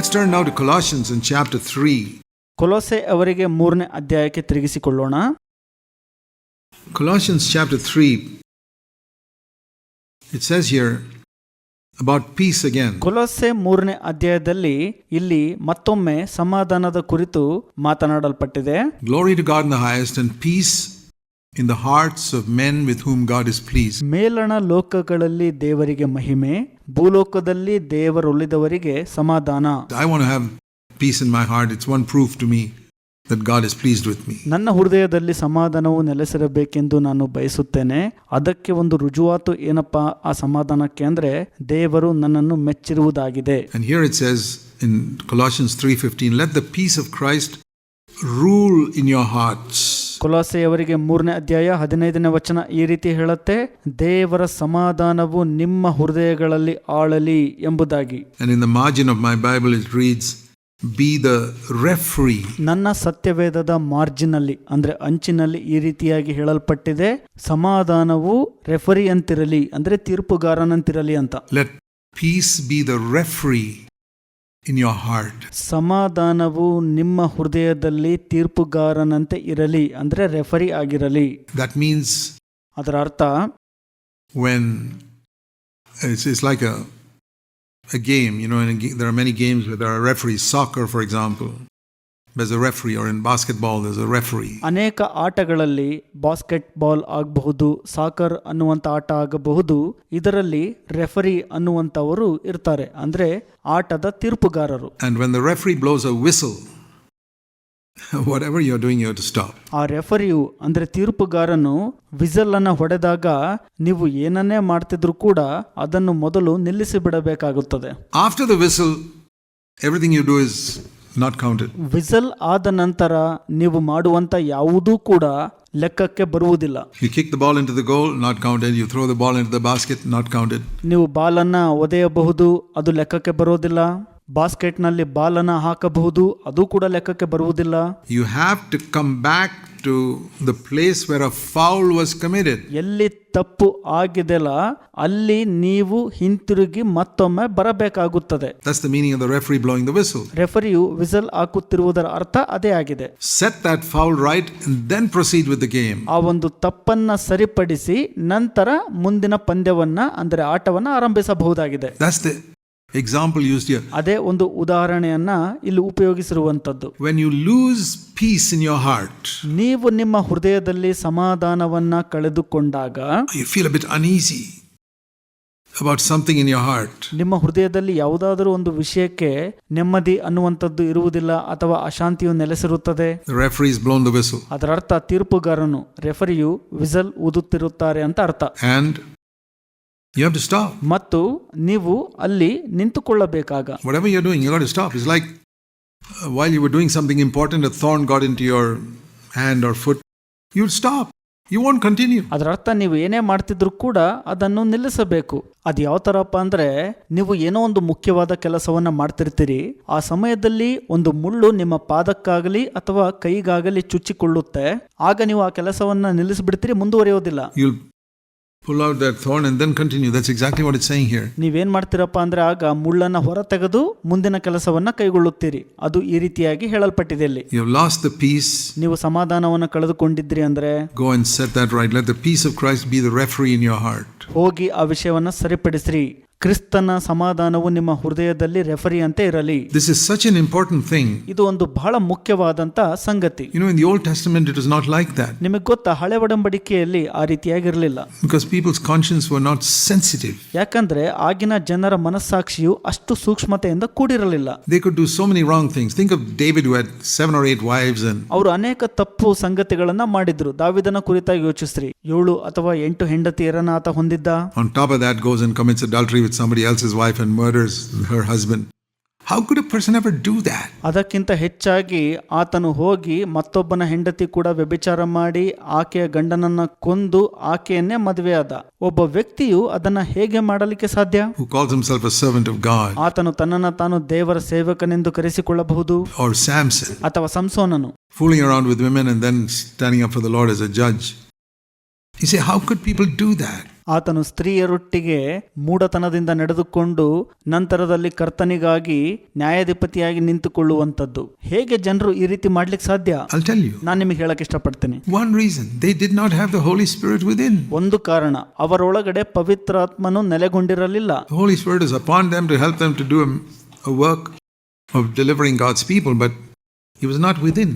Let's turn now to Colossians in chapter 3. Colosse ಅವರಿಗೆ ಮೂರನೇ ಅಧ್ಯಾಯಕ್ಕೆ ತಿರುಗಿಸಿಕೊಳ್ಳೋಣ Colossians chapter 3. It says here about peace again. Colosse ಮೂರನೇ ಅಧ್ಯಾಯದಲ್ಲಿ ಇಲ್ಲಿ ಮತ್ತೊಮ್ಮೆ ಸಮಾಧಾನದ ಕುರಿತು ಮಾತನಾಡಲ್ಪಟ್ಟಿದೆ Glory to God in the highest and peace in the hearts of men with whom God is pleased. ಮೇಲಣ ಲೋಕಗಳಲ್ಲಿ ದೇವರಿಗೆ ಮಹಿಮೆ ಭೂಲೋಕದಲ್ಲಿ ದೇವರುಳಿದವರಿಗೆ ಸಮಾಧಾನ I want to have peace in my heart. It's one proof to me that God is pleased with me. ನನ್ನ ಹೃದಯದಲ್ಲಿ ಸಮಾಧಾನವು ನೆಲೆಸಿರಬೇಕೆಂದು ನಾನು ಬಯಸುತ್ತೇನೆ ಅದಕ್ಕೆ ಒಂದು ರುಜುವಾತು ಏನಪ್ಪಾ ಆ ಸಮಾಧಾನಕ್ಕೆ ಅಂದ್ರೆ ದೇವರು ನನ್ನನ್ನು ಮೆಚ್ಚಿರುವುದಾಗಿದೆ And here it says in Colossians 3:15, let the peace of Christ rule in your hearts. ಕೊಲೊಸೆಯವರಿಗೆ ಮೂರನೇ ಅಧ್ಯಾಯ ಹದಿನೈದನೇ ವಚನ ಈ ರೀತಿ ಹೇಳುತ್ತೆ ದೇವರ ಸಮಾಧಾನವು ನಿಮ್ಮ ಹೃದಯಗಳಲ್ಲಿ ಆಳಲಿ ಎಂಬುದಾಗಿ. And in the Bible of reads Bible the referee ನನ್ನ ಸತ್ಯವೇದದ ಮಾರ್ಜಿನಲ್ಲಿ ಅಂದ್ರೆ ಅಂಚಿನಲ್ಲಿ ಈ ರೀತಿಯಾಗಿ ಹೇಳಲ್ಪಟ್ಟಿದೆ ಸಮಾಧಾನವು ರೆಫರಿ ಅಂತಿರಲಿ ಅಂದ್ರೆ ತೀರ್ಪುಗಾರನಂತಿರಲಿ ಅಂತ. Let peace be the referee. in your heart. ಸಮಾಧಾನವು ನಿಮ್ಮ ಹೃದಯದಲ್ಲಿ ತೀರ್ಪುಗಾರನಂತೆ ಇರಲಿ ಅಂದ್ರೆ ರೆಫರಿ ಆಗಿರಲಿ That means ಅದರ ಅರ್ಥ when it's, it's like a, a game, you know, in a, ga- there are many games where there are referees. Soccer, for example, There's a referee, or in basketball, there's a referee. ಅನೇಕ ಆಟಗಳಲ್ಲಿ basket ball ಆಗಬಹುದು soccer ಅನ್ನುವಂಥ ಆಟ ಆಗಬಹುದು ಇದರಲ್ಲಿ referee ಅನ್ನುವಂಥವರು ಇರ್ತಾರೆ ಅಂದ್ರೆ ಆಟದ ತೀರ್ಪುಗಾರರು And when the referee blows a whistle, whatever you're doing, you have to stop. ಆ ರೆಫರಿಯು ಅಂದ್ರೆ ತೀರ್ಪುಗಾರನು ವಿಸಲ್ ಅನ್ನ ಹೊಡೆದಾಗ ನೀವು ಏನನ್ನೇ ಮಾಡ್ತಿದ್ರು ಕೂಡ ಅದನ್ನು ಮೊದಲು ನಿಲ್ಲಿಸಿ ಬಿಡಬೇಕಾಗುತ್ತದೆ After the whistle, everything you do is not counted. Whistle ಆದ ನಂತರ ನೀವು ಮಾಡುವಂತ ಯಾವುದೂ ಕೂಡ ಲೆಕ್ಕಕ್ಕೆ ಬರುವುದಿಲ್ಲ You kick the ball into the goal, not counted. You throw the ball into the basket, not counted. ನೀವು ಬಾಲನ್ನ ಒದೆಯಬಹುದು ಅದು ಲೆಕ್ಕಕ್ಕೆ ಬರೋದಿಲ್ಲ ಬಾಸ್ಕೆಟ್ನಲ್ಲಿ ಬಾಲನ್ನ ಹಾಕಬಹುದು ಅದು ಕೂಡ ಲೆಕ್ಕಕ್ಕೆ ಬರುವುದಿಲ್ಲ You have to come back to the place where a foul was committed. ಎಲ್ಲಿ ತಪ್ಪು ಆಗಿದೆಲ್ಲ ಅಲ್ಲಿ ನೀವು ಹಿಂತಿರುಗಿ ಮತ್ತೊಮ್ಮೆ ಬರಬೇಕಾಗುತ್ತದೆ That's the meaning of the referee blowing the whistle. ರೆಫರಿಯು ವಿಸಲ್ ಹಾಕುತ್ತಿರುವುದರ ಅರ್ಥ ಅದೇ ಆಗಿದೆ Set that foul right and then proceed with the game. ಆ ಒಂದು ತಪ್ಪನ್ನ ಸರಿಪಡಿಸಿ ನಂತರ ಮುಂದಿನ ಪಂದ್ಯವನ್ನ ಅಂದರೆ ಆಟವನ್ನ ಆರಂಭಿಸಬಹುದಾಗಿದೆ That's the example ಯೂಸ್. ಅದೇ ಒಂದು ಉದಾಹರಣೆಯನ್ನ ಇಲ್ಲಿ ಉಪಯೋಗಿಸಿರುವಂತದ್ದು when you lose peace in your heart ನೀವು ನಿಮ್ಮ ಹೃದಯದಲ್ಲಿ ಸಮಾಧಾನವನ್ನ ಕಳೆದುಕೊಂಡಾಗ you feel a bit uneasy about something in your heart. ನಿಮ್ಮ ಹೃದಯದಲ್ಲಿ ಯಾವುದಾದರೂ ಒಂದು ವಿಷಯಕ್ಕೆ ನೆಮ್ಮದಿ ಅನ್ನುವಂಥದ್ದು ಇರುವುದಿಲ್ಲ ಅಥವಾ ಅಶಾಂತಿಯು ನೆಲೆಸಿರುತ್ತದೆ The blown blown the whistle. ಅದರ ಅರ್ಥ ತೀರ್ಪುಗಾರನು ರೆಫರಿಯು ವಿಸಲ್ ಊದುತ್ತಿರುತ್ತಾರೆ ಅಂತ ಅರ್ಥ And you have to stop. ಮತ್ತು ನೀವು ಅಲ್ಲಿ ನಿಂತುಕೊಳ್ಳಬೇಕಾಗ Whatever you're doing, you got to stop. It's like uh, while you were doing something important, a thorn got into your hand or foot. You'll stop. You won't continue. ಅದರ ಅರ್ಥ ನೀವು ಏನೇ ಮಾಡ್ತಿದ್ರು ಕೂಡ ಅದನ್ನು ನಿಲ್ಲಿಸಬೇಕು ಅದು ಯಾವ ಥರಪ್ಪ ಅಂದ್ರೆ ನೀವು ಏನೋ ಒಂದು ಮುಖ್ಯವಾದ aa ಮಾಡ್ತಿರ್ತೀರಿ ಆ ಸಮಯದಲ್ಲಿ ಒಂದು ಮುಳ್ಳು ನಿಮ್ಮ ಪಾದಕ್ಕಾಗಲಿ ಅಥವಾ ಕೈಗಾಗಲಿ ಚುಚ್ಚಿಕೊಳ್ಳುತ್ತೆ ಆಗ ನೀವು ಆ ಕೆಲಸವನ್ನ ನಿಲ್ಲಿಸ್ಬಿಡ್ತೀರಿ ಮುಂದುವರಿಯೋದಿಲ್ಲ You'll pull out that thorn and then continue. That's exactly what it's saying here. ನೀವೇನ್ ಮಾಡ್ತೀರಪ್ಪ ಅಂದ್ರೆ ಆಗ ಮುಳ್ಳನ್ನ ಹೊರ ತೆಗೆದು ಮುಂದಿನ ಕೆಲಸವನ್ನ ಕೈಗೊಳ್ಳುತ್ತೀರಿ ಅದು ಈ ರೀತಿಯಾಗಿ ಹೇಳಲ್ಪಟ್ಟಿದೆ ಇಲ್ಲಿ You have lost the peace. ನೀವು ಸಮಾಧಾನವನ್ನ ಕಳೆದುಕೊಂಡಿದ್ರಿ ಅಂದ್ರೆ Go and set that right. Let the peace of Christ be the referee in your heart. ಹೋಗಿ ಆ ವಿಷಯವನ್ನ ಸರಿಪಡಿಸ್ರಿ ಕ್ರಿಸ್ತನ ಸಮಾಧಾನವು ನಿಮ್ಮ ಹೃದಯದಲ್ಲಿ ರೆಫರಿ ಅಂತ ಇರಲಿ This is such an important thing. ಇದು ಒಂದು ಬಹಳ ಮುಖ್ಯವಾದಂತ ಸಂಗತಿ You know, in the Old Testament, it was not like that ನಿಮಗೆ ಗೊತ್ತಾ ಹಳೆ ಒಡಂಬಡಿಕೆಯಲ್ಲಿ ಆ ರೀತಿಯಾಗಿರಲಿಲ್ಲ because people's conscience were not sensitive. ಯಾಕಂದ್ರೆ ಆಗಿನ ಜನರ ಮನಸ್ಸಾಕ್ಷಿಯು ಅಷ್ಟು ಸೂಕ್ಷ್ಮತೆಯಿಂದ ಕೂಡಿರಲಿಲ್ಲ They could do so many wrong things. Think of David who had seven or eight wives and ಅವರು ಅನೇಕ ತಪ್ಪು ಸಂಗತಿಗಳನ್ನ ಮಾಡಿದ್ರು ದಾವಿದನ ಕುರಿತಾಗಿ ಯೋಚಿಸ್ರಿ ಏಳು ಅಥವಾ ಎಂಟು ಹೆಂಡತಿಯರನ್ನ ಆತ ಹೊಂದಿದ್ದ on top of that goes and commits adultery with somebody else's wife and murders her husband. How could a person ever do that? ಅದಕ್ಕಿಂತ ಹೆಚ್ಚಾಗಿ ಆತನು ಹೋಗಿ ಮತ್ತೊಬ್ಬನ ಹೆಂಡತಿ ಕೂಡ ವ್ಯಭಿಚಾರ ಮಾಡಿ ಆಕೆಯ ಗಂಡನನ್ನ ಕೊಂದು ಆಕೆಯನ್ನೇ ಮದುವೆಯಾದ ಒಬ್ಬ ವ್ಯಕ್ತಿಯು ಅದನ್ನ ಹೇಗೆ ಮಾಡಲಿಕ್ಕೆ ಸಾಧ್ಯ Who calls himself a servant of God? ಆತನು ತನ್ನನ್ನ ತಾನು ದೇವರ ಸೇವಕನೆಂದು ಕರೆಸಿಕೊಳ್ಳಬಹುದು Or Samson, ಅಥವಾ ಸಂಸೋನನು fooling around with women and then standing up for the Lord as a judge. You say, how could people do that? ಆತನು ಸ್ತ್ರೀಯರೊಟ್ಟಿಗೆ ಮೂಢತನದಿಂದ ನಡೆದುಕೊಂಡು ನಂತರದಲ್ಲಿ ಕರ್ತನಿಗಾಗಿ ನ್ಯಾಯಾಧಿಪತಿಯಾಗಿ ನಿಂತುಕೊಳ್ಳುವಂಥದ್ದು ಹೇಗೆ ಜನರು ಈ ರೀತಿ ಮಾಡ್ಲಿಕ್ಕೆ ಸಾಧ್ಯ I'll tell you. ನಾನು ನಿಮಗೆ ಹೇಳಕ್ ಇಷ್ಟಪಡ್ತೀನಿ One reason they did not have the Holy Spirit within. ಒಂದು ಕಾರಣ ಅವರೊಳಗಡೆ ಪವಿತ್ರಾತ್ಮನು ನೆಲೆಗೊಂಡಿರಲಿಲ್ಲ The Holy Spirit is upon them to help them to do a, a work of delivering God's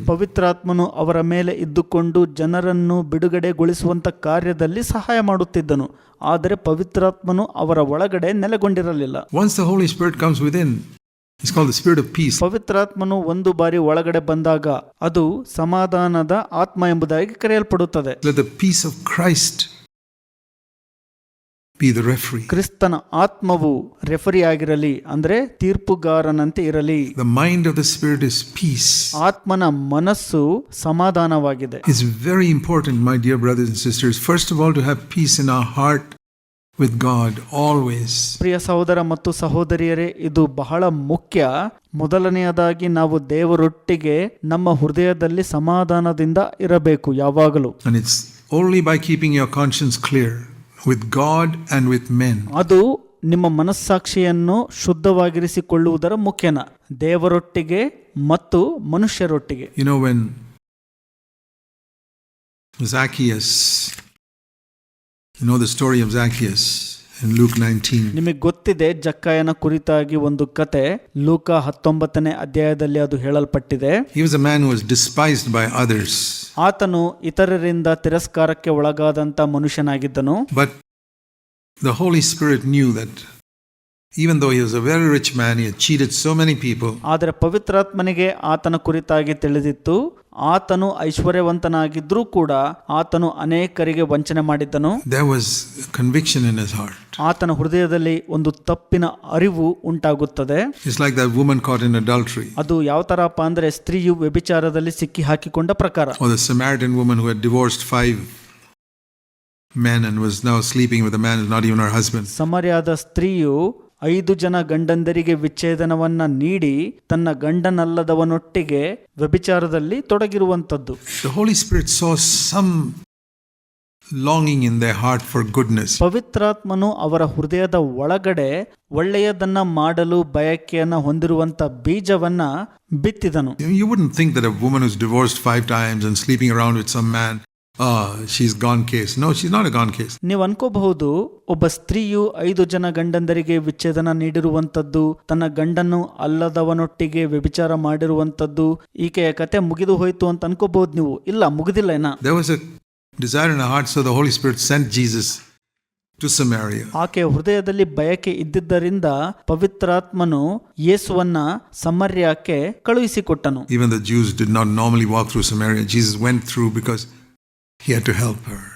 ಪವಿತ್ರಾತ್ಮನು ಅವರ ಮೇಲೆ ಇದ್ದುಕೊಂಡು ಜನರನ್ನು ಬಿಡುಗಡೆಗೊಳಿಸುವಂಥ ಕಾರ್ಯದಲ್ಲಿ ಸಹಾಯ ಮಾಡುತ್ತಿದ್ದನು. ಆದರೆ ಪವಿತ್ರಾತ್ಮನು ಅವರ ಒಳಗಡೆ ನೆಲೆಗೊಂಡಿರಲಿಲ್ಲ. Once the Holy Spirit comes within, it's called the Spirit of peace. ಪವಿತ್ರಾತ್ಮನು ಒಂದು ಬಾರಿ ಒಳಗಡೆ ಬಂದಾಗ ಅದು ಸಮಾಧಾನದ ಆತ್ಮ ಎಂಬುದಾಗಿ ಕರೆಯಲ್ಪಡುತ್ತದೆ. ಕ್ರಿಸ್ತನ ಆತ್ಮವು ರೆಫರಿ ಆಗಿರಲಿ ಅಂದ್ರೆ ತೀರ್ಪುಗಾರನಂತೆ ಇರಲಿ. The mind of the spirit is peace ಆತ್ಮನ ಮನಸ್ಸು ಸಮಾಧಾನವಾಗಿದೆ. Is very important my dear brothers and sisters, first of all, to have peace in our heart with God always ಪ್ರಿಯ ಸಹೋದರ ಮತ್ತು ಸಹೋದರಿಯರೇ ಇದು ಬಹಳ ಮುಖ್ಯ. ಮೊದಲನೆಯದಾಗಿ ನಾವು ದೇವರೊಟ್ಟಿಗೆ ನಮ್ಮ ಹೃದಯದಲ್ಲಿ ಸಮಾಧಾನದಿಂದ ಇರಬೇಕು ಯಾವಾಗಲೂ. Only by keeping your conscience conscience with God and with men. ಅದು ನಿಮ್ಮ ಮನಸ್ಸಾಕ್ಷಿಯನ್ನು ಶುದ್ಧವಾಗಿರಿಸಿಕೊಳ್ಳುವುದರ ಮುಖ್ಯನ ದೇವರೊಟ್ಟಿಗೆ ಮತ್ತು ಮನುಷ್ಯರೊಟ್ಟಿಗೆ You know, when the you know the story of Zacchaeus 19. ನಿಮಗೆ ಗೊತ್ತಿದೆ ಜಕ್ಕಾಯನ ಕುರಿತಾಗಿ ಒಂದು ಕತೆ ಲೂಕ ಹತ್ತೊಂಬತ್ತನೇ ಅಧ್ಯಾಯದಲ್ಲಿ ಅದು ಹೇಳಲ್ಪಟ್ಟಿದೆ He was a man who was despised by others, ಆತನು ಇತರರಿಂದ ತಿರಸ್ಕಾರಕ್ಕೆ ಒಳಗಾದಂತ ಮನುಷ್ಯನಾಗಿದ್ದನು but the Holy Spirit knew that even though he was a very rich man, he had cheated so many people, ಆದರೆ ಪವಿತ್ರಾತ್ಮನಿಗೆ ಆತನ ಕುರಿತಾಗಿ ತಿಳಿದಿತ್ತು ಆತನು ಐಶ್ವರ್ಯವಂತನಾಗಿದ್ದರೂ ಕೂಡ ಆತನು ಅನೇಕರಿಗೆ ವಂಚನೆ ಮಾಡಿದ್ದನು. ಆತನ ಹೃದಯದಲ್ಲಿ ಒಂದು ತಪ್ಪಿನ ಅರಿವು ಉಂಟಾಗುತ್ತದೆ. ಲೈಕ್ ದ ವುಮೆನ್ ಇನ್ ಅದು ಯಾವ ತರಪ್ಪ ಅಂದ್ರೆ ಸ್ತ್ರೀಯು ವ್ಯಭಿಚಾರದಲ್ಲಿ ಸಿಕ್ಕಿಹಾಕಿಕೊಂಡ ಪ್ರಕಾರ. ಸ ಮ್ಯಾಡ್ ವುಮೆನ್ ಸ್ತ್ರೀಯು ಐದು ಜನ ಗಂಡಂದರಿಗೆ ವಿಚ್ಛೇದನವನ್ನ ನೀಡಿ ತನ್ನ ಗಂಡನಲ್ಲದವನೊಟ್ಟಿಗೆ ವ್ಯಭಿಚಾರದಲ್ಲಿ ತೊಡಗಿರುವಂತದ್ದು Longing in their heart for goodness. ಪವಿತ್ರಾತ್ಮನು ಅವರ ಹೃದಯದ ಒಳಗಡೆ ಒಳ್ಳೆಯದನ್ನ ಮಾಡಲು ಬಯಕೆಯನ್ನ ಹೊಂದಿರುವಂತ ಬೀಜವನ್ನ ಬಿತ್ತಿದನು you would think that a woman is divorced five times and sleeping around with some man ah, she's gone case. No, she's not a gone case. ನೀವು ಅನ್ಕೋಬಹುದು ಒಬ್ಬ ಸ್ತ್ರೀಯು ಐದು ಜನ ಗಂಡಂದರಿಗೆ ವಿಚ್ಛೇದನ ನೀಡಿರುವಂತದ್ದು ತನ್ನ ಗಂಡನ್ನು ಅಲ್ಲದವನೊಟ್ಟಿಗೆ ವ್ಯಭಿಚಾರ ಮಾಡಿರುವಂತದ್ದು ಈಕೆಯ ಕತೆ ಮುಗಿದು ಹೋಯ್ತು ಅಂತ ಅನ್ಕೋಬಹುದು ನೀವು ಇಲ್ಲ ಮುಗಿದಿಲ್ಲ ಏನ There was a desire in her heart, so the Holy Spirit sent Jesus to Samaria. ಆಕೆಯ ಹೃದಯದಲ್ಲಿ ಬಯಕೆ ಇದ್ದಿದ್ದರಿಂದ ಪವಿತ್ರಾತ್ಮನು ಯೇಸುವನ್ನ ಸಮರ್ಯಕ್ಕೆ ಕಳುಹಿಸಿಕೊಟ್ಟನು Even the Jews did not normally walk through Samaria. Jesus went through because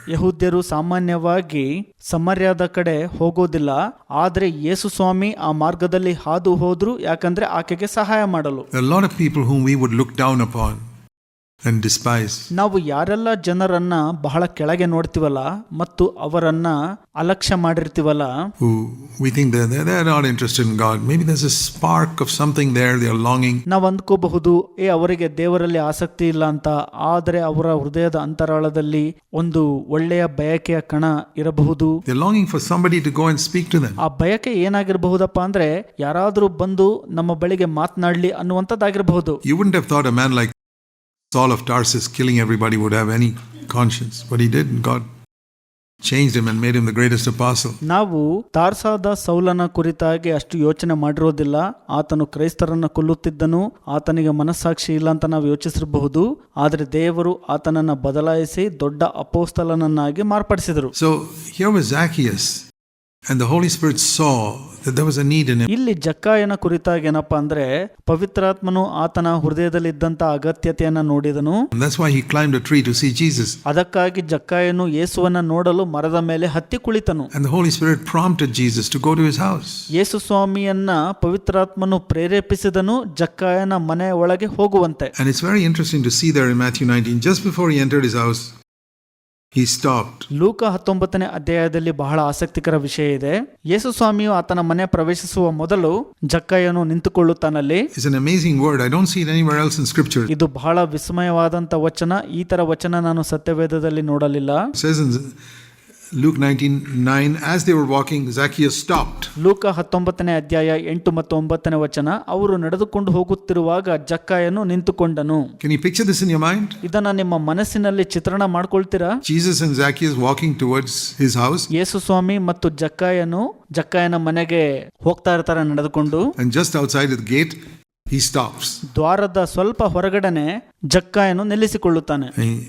ಯಹೂದ್ಯರು ಸಾಮಾನ್ಯವಾಗಿ ಸಮರ್ಯದ ಕಡೆ ಹೋಗೋದಿಲ್ಲ ಆದ್ರೆ ಯೇಸು ಸ್ವಾಮಿ ಆ ಮಾರ್ಗದಲ್ಲಿ ಹಾದು ಹೋದ್ರು ಯಾಕಂದ್ರೆ ಆಕೆಗೆ ಸಹಾಯ ಮಾಡಲು. Lot of people whom we would look down would look down upon. And despise. ನಾವು ಯಾರೆಲ್ಲ ಜನರನ್ನ ಬಹಳ ಕೆಳಗೆ ನೋಡ್ತೀವಲ್ಲ ಮತ್ತು ಅವರನ್ನ ಅಲಕ್ಷ್ಯ ಮಾಡಿರ್ತೀವಲ್ಲ Who we think they're, they're, they're not interested in God. Maybe there's a spark of something there, they are longing. ನಾವು ಅಂದ್ಕೋಬಹುದು ಏ ಅವರಿಗೆ ದೇವರಲ್ಲಿ ಆಸಕ್ತಿ ಇಲ್ಲ ಅಂತ ಆದರೆ ಅವರ ಹೃದಯದ ಅಂತರಾಳದಲ್ಲಿ ಒಂದು ಒಳ್ಳೆಯ ಬಯಕೆಯ ಕಣ ಇರಬಹುದು They're longing for somebody to go and speak to them. ಆ ಬಯಕೆ ಏನಾಗಿರಬಹುದಪ್ಪ ಅಂದ್ರೆ ಯಾರಾದ್ರೂ ಬಂದು ನಮ್ಮ ಬಳಿಗೆ ಮಾತನಾಡ್ಲಿ ಅನ್ನುವಂಥದ್ದಾಗಿರಬಹುದು You wouldn't have thought a man like Saul of Tarsus killing everybody would have any conscience. But he didn't. God changed him and made him the greatest apostle. ನಾವು ತಾರ್ಸಾದ ಸೌಲನ ಕುರಿತಾಗಿ ಅಷ್ಟು ಯೋಚನೆ ಮಾಡಿರೋದಿಲ್ಲ ಆತನು ಕ್ರೈಸ್ತರನ್ನು ಕೊಲ್ಲುತ್ತಿದ್ದನು ಆತನಿಗೆ ಮನಸ್ಸಾಕ್ಷಿ ಇಲ್ಲ ಅಂತ ನಾವು ಯೋಚಿಸಿರಬಹುದು ಆದರೆ ದೇವರು ಆತನನ್ನು ಬದಲಾಯಿಸಿ ದೊಡ್ಡ ಅಪೋಸ್ತಲನನ್ನಾಗಿ ಮಾರ್ಪಡಿಸಿದರು so here was Zacchaeus and the Holy Spirit saw that there was a need in him. ಇಲ್ಲಿ ಜಕ್ಕಾಯನ ಕುರಿತಾಗಿ ಏನಪ್ಪಾ ಅಂದ್ರೆ ಪವಿತ್ರಾತ್ಮನು ಆತನ ಹೃದಯದಲ್ಲಿದ್ದಂತ ಅಗತ್ಯತೆಯನ್ನ ನೋಡಿದನು And that's why he climbed a tree to see Jesus. ಅದಕ್ಕಾಗಿ ಜಕ್ಕಾಯನು ಯೇಸುವನ್ನ ನೋಡಲು ಮರದ ಮೇಲೆ ಹತ್ತಿ ಕುಳಿತನು And the Holy Spirit prompted Jesus to go to his house. ಯೇಸು ಸ್ವಾಮಿಯನ್ನ ಪವಿತ್ರಾತ್ಮನು ಪ್ರೇರೇಪಿಸಿದನು ಜಕ್ಕಾಯನ ಮನೆಯ ಒಳಗೆ ಹೋಗುವಂತೆ And it's very interesting to see there in Matthew 19, just before he entered his house, he stopped. ಲೂಕ ಹತ್ತೊಂಬತ್ತನೇ ಅಧ್ಯಾಯದಲ್ಲಿ ಬಹಳ ಆಸಕ್ತಿಕರ ವಿಷಯ ಇದೆ ಯೇಸು ಸ್ವಾಮಿಯು ಆತನ ಮನೆ ಪ್ರವೇಶಿಸುವ ಮೊದಲು ಜಕ್ಕಯ್ಯನು ನಿಂತುಕೊಳ್ಳುತ್ತಾನಲ್ಲಿ It's an amazing word. I don't see it anywhere else in scripture. It ಇದು ಬಹಳ ವಿಸ್ಮಯವಾದಂತ ವಚನ ಈ ತರ ವಚನ ನಾನು ಸತ್ಯವೇದದಲ್ಲಿ ನೋಡಲಿಲ್ಲ says in Luke 19 9, as they were walking, Zacchaeus stopped. ಲೂಕ ಹತ್ತೊಂಬತ್ತನೇ ಅಧ್ಯಾಯ ಎಂಟು ಮತ್ತು ಒಂಬತ್ತನೇ ವಚನ ಅವರು ನಡೆದುಕೊಂಡು ಹೋಗುತ್ತಿರುವಾಗ ಜಕ್ಕಾಯನು ನಿಂತುಕೊಂಡನು Can you picture this in your mind? ಇದನ್ನ ನಿಮ್ಮ ಮನಸ್ಸಿನಲ್ಲಿ ಚಿತ್ರಣ ಮಾಡ್ಕೊಳ್ತೀರಾ Jesus and Zacchaeus walking towards his house, ಯೇಸು ಸ್ವಾಮಿ ಮತ್ತು ಜಕ್ಕಾಯನು ಜಕ್ಕಾಯನ ಮನೆಗೆ ಹೋಗ್ತಾ ಇರ್ತಾರೆ ನಡೆದುಕೊಂಡು and just outside the gate, he stops. ದ್ವಾರದ ಸ್ವಲ್ಪ ಹೊರಗಡೆನೆ ಜಕ್ಕಾಯನು ನಿಲ್ಲಿಸಿಕೊಳ್ಳುತ್ತಾನೆ And he-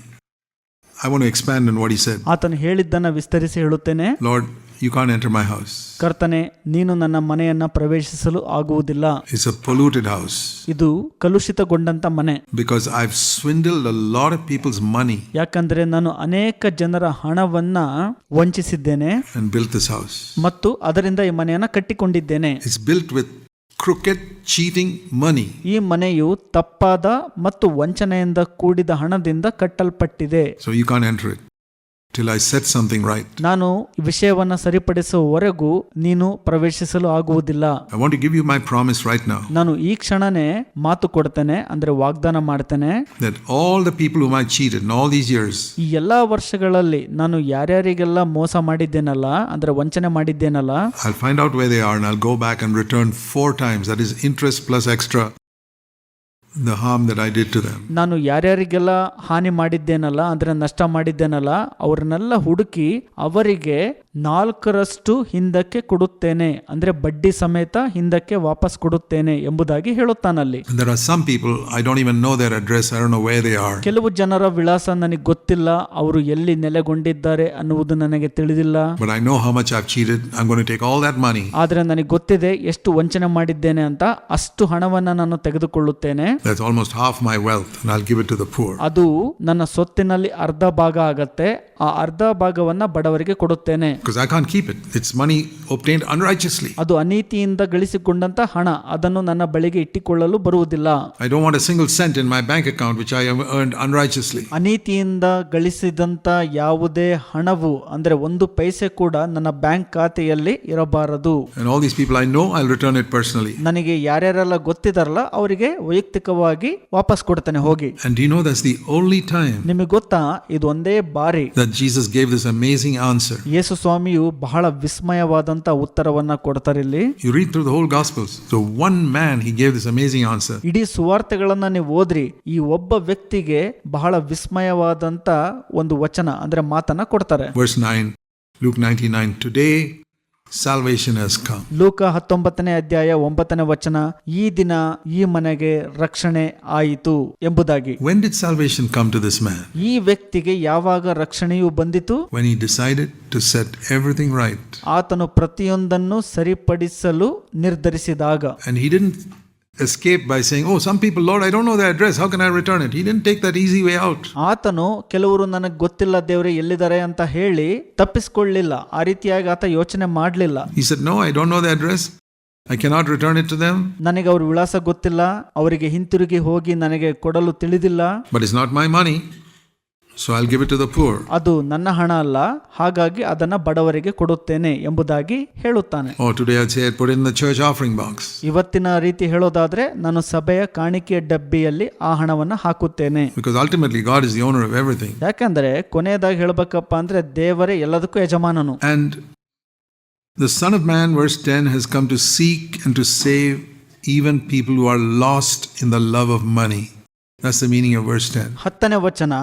I want expand on what is ಆತನು ಹೇಳಿದ್ದನ್ನ ವಿಸ್ತರಿಸಿ ಹೇಳುತ್ತೇನೆ. Lord you can enter my house ಕರ್ತನೆ ನೀನು ನನ್ನ ಮನೆಯನ್ನ ಪ್ರವೇಶಿಸಲು ಆಗುವುದಿಲ್ಲ. ಇಸ್ ಅ ಪೊಲ್ಯೂಟೆಡ್ ಹೌಸ್ ಇದು ಕಲುಷಿತಗೊಂಡಂತ ಮನೆ. Because I have swindle the lot of people's money ಯಾಕಂದ್ರೆ ನಾನು ಅನೇಕ ಜನರ ಹಣವನ್ನ ವಂಚಿಸಿದ್ದೇನೆ ಅಂಡ್ ಬಿಲ್ಟ್ ದಿಸ್ ಹೌಸ್ ಮತ್ತು ಅದರಿಂದ ಈ ಮನೆಯನ್ನ ಕಟ್ಟಿಕೊಂಡಿದ್ದೇನೆ. Is built with crooked, cheating money. ಈ ಮನೆಯು ತಪ್ಪಾದ ಮತ್ತು ವಂಚನೆಯಿಂದ ಕೂಡಿದ ಹಣದಿಂದ ಕಟ್ಟಲ್ಪಟ್ಟಿದೆ So you can't enter it till I set something right. ನಾನು ಈ ವಿಷಯವನ್ನ ಸರಿಪಡಿಸುವವರೆಗೂ ನೀನು ಪ್ರವೇಶಿಸಲು ಆಗುವುದಿಲ್ಲ I want to give you my promise right now ನಾನು ಈ ಕ್ಷಣನೇ ಮಾತು ಕೊಡ್ತೇನೆ ಅಂದ್ರೆ ವಾಗ್ದಾನ ಮಾಡ್ತೇನೆ that all the people whom I cheated in all these years, ಈ ಎಲ್ಲಾ ವರ್ಷಗಳಲ್ಲಿ ನಾನು ಯಾರ್ಯಾರಿಗೆಲ್ಲ ಮೋಸ ಮಾಡಿದ್ದೇನಲ್ಲ ಅಂದ್ರೆ ವಂಚನೆ ಮಾಡಿದ್ದೇನಲ್ಲ I'll find out where they are and I'll go back and return four times. That is interest plus extra the harm that I did to them. ನಾನು ಯಾರ್ಯಾರಿಗೆಲ್ಲ ಹಾನಿ ಮಾಡಿದ್ದೇನಲ್ಲ ಅಂದ್ರೆ ನಷ್ಟ ಮಾಡಿದ್ದೇನಲ್ಲ ಅವ್ರನ್ನೆಲ್ಲ ಹುಡುಕಿ ಅವರಿಗೆ ನಾಲ್ಕರಷ್ಟು ಹಿಂದಕ್ಕೆ ಕೊಡುತ್ತೇನೆ ಅಂದ್ರೆ ಬಡ್ಡಿ ಸಮೇತ ಹಿಂದಕ್ಕೆ ವಾಪಸ್ ಕೊಡುತ್ತೇನೆ ಎಂಬುದಾಗಿ ಹೇಳುತ್ತಾನಲ್ಲಿ And there are some people, I don't even know their address, I don't know where they are. ಕೆಲವು ಜನರ ವಿಳಾಸ ನನಗೆ ಗೊತ್ತಿಲ್ಲ ಅವರು ಎಲ್ಲಿ ನೆಲೆಗೊಂಡಿದ್ದಾರೆ ಅನ್ನುವುದು ನನಗೆ ತಿಳಿದಿಲ್ಲ But I know how much I've cheated. I'm going to take all that money. ಆದ್ರೆ ನನಗೆ ಗೊತ್ತಿದೆ ಎಷ್ಟು ವಂಚನೆ ಮಾಡಿದ್ದೇನೆ ಅಂತ ಅಷ್ಟು ಹಣವನ್ನ ನಾನು ತೆಗೆದುಕೊಳ್ಳುತ್ತೇನೆ That's almost half my wealth, and I'll give it to the poor. ಅದು ನನ್ನ ಸೊತ್ತಿನಲ್ಲಿ ಅರ್ಧ ಭಾಗ ಆಗತ್ತೆ ಆ ಅರ್ಧ ಭಾಗವನ್ನ ಬಡವರಿಗೆ ಕೊಡುತ್ತೇನೆ Because I can't keep it. It's money obtained unrighteously. ಅದು ಅನೀತಿಯಿಂದ ಗಳಿಸಿಕೊಂಡಂತ ಹಣ ಅದನ್ನು ನನ್ನ ಬಳಿಗೆ ಇಟ್ಟಿಕೊಳ್ಳಲು ಬರುವುದಿಲ್ಲ I don't want a single cent in my bank account which I have earned unrighteously. ಅನೀತಿಯಿಂದ ಗಳಿಸಿದಂತ ಯಾವುದೇ ಹಣವು ಅಂದ್ರೆ ಒಂದು ಪೈಸೆ ಕೂಡ ನನ್ನ ಬ್ಯಾಂಕ್ ಖಾತೆಯಲ್ಲಿ ಇರಬಾರದು And all these people I know, I'll return it personally. ನನಗೆ ಯಾರ್ಯಾರೆಲ್ಲ ಗೊತ್ತಿದಾರಲ್ಲ ಅವರಿಗೆ ವಾಗಿ ವಾಪಸ್ ಕೊಡತಾನೆ ಹೋಗಿ. And you know the only time ನಿಮಗೆ ಗೊತ್ತಾ? ಇದು ಒಂದೇ ಬಾರಿ. Jesus gave this amazing answer ಯೇಸು ಸ್ವಾಮಿಯು ಬಹಳ ವಿಸ್ಮಯವಾದಂತ ಉತ್ತರವನ್ನು ಕೊಡ್ತಾರೆ ಇಲ್ಲಿ. You read through the whole gospels so one man he gave this amazing answer ಇಡೀ ಸುವರ್ತೆಗಳನ್ನು ನೀವು ಓದಿ ಈ ಒಬ್ಬ ವ್ಯಕ್ತಿಗೆ ಬಹಳ ವಿಸ್ಮಯವಾದಂತ ಒಂದು वचन ಅಂದ್ರೆ ಮಾತನ್ನ ಕೊಡತಾರೆ. ವಚನ 9 Luke 199 today salvation has come. ಲೂಕ ಹತ್ತೊಂಬತ್ತನೇ ಅಧ್ಯಾಯ ಒಂಬತ್ತನೇ ವಚನ ಈ ದಿನ ಈ ಮನೆಗೆ ರಕ್ಷಣೆ ಆಯಿತು ಎಂಬುದಾಗಿ When did salvation come to this man? ಈ ವ್ಯಕ್ತಿಗೆ ಯಾವಾಗ ರಕ್ಷಣೆಯು ಬಂದಿತು When he decided to set everything right. ಆತನು ಪ್ರತಿಯೊಂದನ್ನು ಸರಿಪಡಿಸಲು ನಿರ್ಧರಿಸಿದಾಗ And he didn't escape by saying, Oh, some people, Lord, I don't know their address. How can I return it? He didn't take that easy way out. ಆತನು ಕೆಲವರು ನನಗೆ ಗೊತ್ತಿಲ್ಲ ದೇವ್ರೆ ಎಲ್ಲಿದ್ದಾರೆ ಅಂತ ಹೇಳಿ ತಪ್ಪಿಸ್ಕೊಳ್ಳಿಲ್ಲ ಆ ರೀತಿಯಾಗಿ ಆತ ಯೋಚನೆ ಮಾಡಲಿಲ್ಲ He said, No, I don't know the address. I cannot return it to them, ನನಗೆ ಅವ್ರ ವಿಳಾಸ ಗೊತ್ತಿಲ್ಲ ಅವರಿಗೆ ಹಿಂತಿರುಗಿ ಹೋಗಿ ನನಗೆ ಕೊಡಲು ತಿಳಿದಿಲ್ಲ but it's not my money. So I'll give it to the poor. ಅದು ನನ್ನ ಹಣ ಅಲ್ಲ ಹಾಗಾಗಿ ಅದನ್ನ ಬಡವರಿಗೆ ಕೊಡುತ್ತೇನೆ ಎಂಬುದಾಗಿ ಹೇಳುತ್ತಾನೆ Or today I'd say, I'd put it in the church offering box. ಇವತ್ತಿನ ರೀತಿ ಹೇಳೋದಾದ್ರೆ ನಾನು ಸಭೆಯ ಕಾಣಿಕೆಯ ಡಬ್ಬಿಯಲ್ಲಿ ಆ ಹಣವನ್ನ ಹಾಕುತ್ತೇನೆ Because ultimately, God is the owner of everything. ಯಾಕಂದ್ರೆ ಕೊನೆಯದಾಗಿ ಹೇಳ್ಬೇಕಪ್ಪ ಅಂದ್ರೆ ದೇವರೇ ಎಲ್ಲದಕ್ಕೂ ಯಜಮಾನನು And the Son of Man, verse 10, has come to seek and to save even people who are lost in the love of money. That's the meaning of verse 10. ಹತ್ತನೇ ವಚನ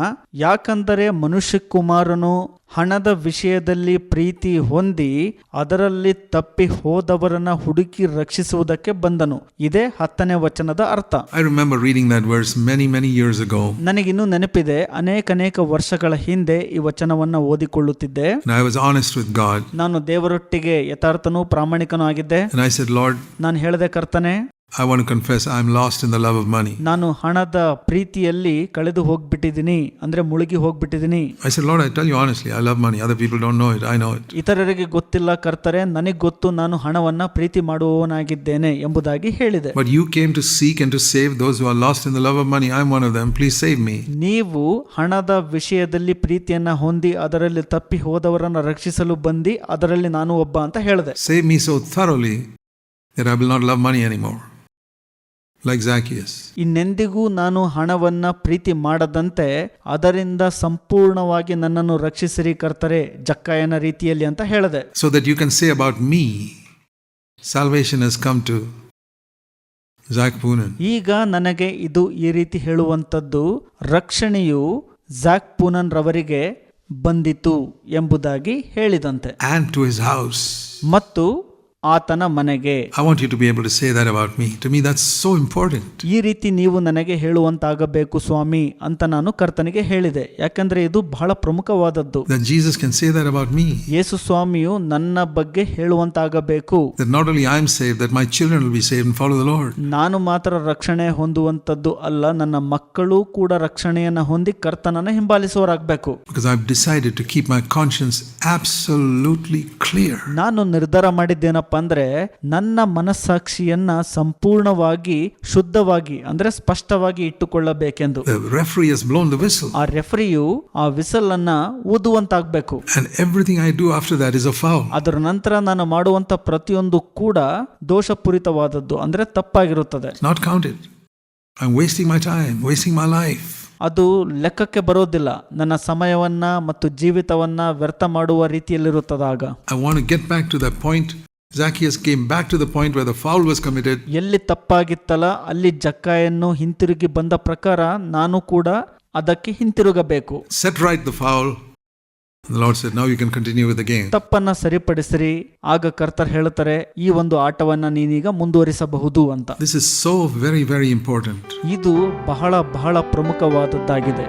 ಯಾಕಂದರೆ ಮನುಷ್ಯ ಕುಮಾರನು ಹಣದ ವಿಷಯದಲ್ಲಿ ಪ್ರೀತಿ ಹೊಂದಿ ಅದರಲ್ಲಿ ತಪ್ಪಿ ಹೋದವರನ್ನ ಹುಡುಕಿ ರಕ್ಷಿಸುವುದಕ್ಕೆ ಬಂದನು ಇದೇ ಹತ್ತನೇ ವಚನದ ಅರ್ಥ I remember reading that verse many, many years ago. ನನಗಿನ್ನೂ ನೆನಪಿದೆ ಅನೇಕ ಅನೇಕ ವರ್ಷಗಳ ಹಿಂದೆ ಈ ವಚನವನ್ನ ಓದಿಕೊಳ್ಳುತ್ತಿದ್ದೆ And I was honest with God. ನಾನು ದೇವರೊಟ್ಟಿಗೆ ಯಥಾರ್ಥನೂ ಪ್ರಾಮಾಣಿಕನೂ ಆಗಿದ್ದೆ And I said, Lord, ನಾನು ಹೇಳಿದೆ ಕರ್ತನೆ I want to confess I'm lost in the love of money. ನಾನು ಹಣದ ಪ್ರೀತಿಯಲ್ಲಿ ಕಳೆದು ಹೋಗ್ಬಿಟ್ಟಿದ್ದೀನಿ ಅಂದ್ರೆ ಮುಳುಗಿ ಹೋಗ್ಬಿಟ್ಟಿದ್ದೀನಿ I said, Lord, I tell you honestly, I love money. Other people don't know it. I know it. ಇತರರಿಗೆ ಗೊತ್ತಿಲ್ಲ ಕರ್ತರೆ ನನಗೆ ಗೊತ್ತು ನಾನು ಹಣವನ್ನ ಪ್ರೀತಿ ಮಾಡುವವನಾಗಿದ್ದೇನೆ ಎಂಬುದಾಗಿ ಹೇಳಿದೆ But you came to seek and to save those who are lost in the love of money. I'm one of them. Please save me. ನೀವು ಹಣದ ವಿಷಯದಲ್ಲಿ ಪ್ರೀತಿಯನ್ನ ಹೊಂದಿ ಅದರಲ್ಲಿ ತಪ್ಪಿ ಹೋದವರನ್ನ ರಕ್ಷಿಸಲು ಬಂದಿ ಅದರಲ್ಲಿ ನಾನು ಒಬ್ಬ ಅಂತ ಹೇಳಿದೆ Save me so thoroughly that I will not love money anymore. Like ಝಾಕಿಯಸ್ ಇನ್ನೆಂದಿಗೂ ನಾನು ಹಣವನ್ನ ಪ್ರೀತಿ ಮಾಡದಂತೆ ಅದರಿಂದ ಸಂಪೂರ್ಣವಾಗಿ ನನ್ನನ್ನು ರಕ್ಷಿಸಿರಿ ಕರ್ತರೆ ಜಕ್ಕಾಯನ ರೀತಿಯಲ್ಲಿ ಅಂತ ಹೇಳಿದೆ. So that you can say about me salvation is come to Zach Poonen ಈಗ ನನಗೆ ಇದು ಈ ರೀತಿ ಹೇಳುವಂಥದ್ದು ರಕ್ಷಣೆಯು ಝಾಕ್ ಪೂನನ್ ರವರಿಗೆ ಬಂದಿತು ಎಂಬುದಾಗಿ ಹೇಳಿದಂತೆ. To his house. ಮತ್ತು ಆತನ ಮನೆಗೆ I want you to be able to say that about me. To me, that's so important. ಈ ರೀತಿ ನೀವು ನನಗೆ ಹೇಳುವಂತಾಗಬೇಕು ಸ್ವಾಮಿ ಅಂತ ನಾನು ಕರ್ತನಿಗೆ ಹೇಳಿದೆ ಯಾಕಂದ್ರೆ ಇದು ಬಹಳ ಪ್ರಮುಖವಾದದ್ದು that Jesus can say that about me. ಯೇಸು ಸ್ವಾಮಿಯು ನನ್ನ ಬಗ್ಗೆ ಹೇಳುವಂತಾಗಬೇಕು not only I am save that my children will be save and follow the Lord ನಾನು ಮಾತ್ರ ರಕ್ಷಣೆ ಹೊಂದುವಂತದ್ದು ಅಲ್ಲ ನನ್ನ ಮಕ್ಕಳು ಕೂಡ ರಕ್ಷಣೆಯನ್ನು ಹೊಂದಿ ಕರ್ತನನ್ನ ಹಿಂಬಾಲಿಸುವರಾಗಬೇಕು Because have decided to keep my conscience absolutely clear ನಾನು ನಿರ್ಧಾರ ಮಾಡಿದ್ದೇನಪ್ಪ ಅಂದ್ರೆ ನನ್ನ ಮನಸ್ಸಾಕ್ಷಿಯನ್ನ ಸಂಪೂರ್ಣವಾಗಿ ಶುದ್ಧವಾಗಿ ಅಂದ್ರೆ ಸ್ಪಷ್ಟವಾಗಿ ಇಟ್ಟುಕೊಳ್ಳಬೇಕೆಂದು. ಆ ರೆಫ್ರಿಯು ಆ ವಿಸಲ್ ಅನ್ನ ಊದುವಂತಾಗಬೇಕು everything I I after is a foul. ಅದರ ನಂತರ ನಾನು ಮಾಡುವಂತ ಪ್ರತಿಯೊಂದು ಕೂಡ ದೋಷಪೂರಿತವಾದದ್ದು ಅಂದ್ರೆ ತಪ್ಪಾಗಿರುತ್ತದೆ not counted I am wasting my time wasting my life. ಅದು ಲೆಕ್ಕಕ್ಕೆ ಬರೋದಿಲ್ಲ ನನ್ನ ಸಮಯವನ್ನ ಮತ್ತು ಜೀವಿತವನ್ನ ವ್ಯರ್ಥ ಮಾಡುವ ರೀತಿಯಲ್ಲಿರುತ್ತದಾಗ I want get back to the point. Zacchaeus came back to the point where the foul was committed. ಎಲ್ಲಿ ತಪ್ಪಾಗಿತ್ತಲ್ಲ ಅಲ್ಲಿ ಜಕ್ಕಾಯನ್ನು ಹಿಂತಿರುಗಿ ಬಂದ ಪ್ರಕಾರ ನಾನು ಕೂಡ ಅದಕ್ಕೆ ಹಿಂತಿರುಗಬೇಕು Set right the foul. And the Lord said, Now you can continue with the game. ತಪ್ಪನ್ನ ಸರಿಪಡಿಸಿರಿ ಆಗ ಕರ್ತರ್ ಹೇಳ್ತಾರೆ ಈ ಒಂದು ಆಟವನ್ನ ನೀನೀಗ ಮುಂದುವರಿಸಬಹುದು ಅಂತ This is so very, very important. ಇದು ಬಹಳ ಬಹಳ ಪ್ರಮುಖವಾದದ್ದಾಗಿದೆ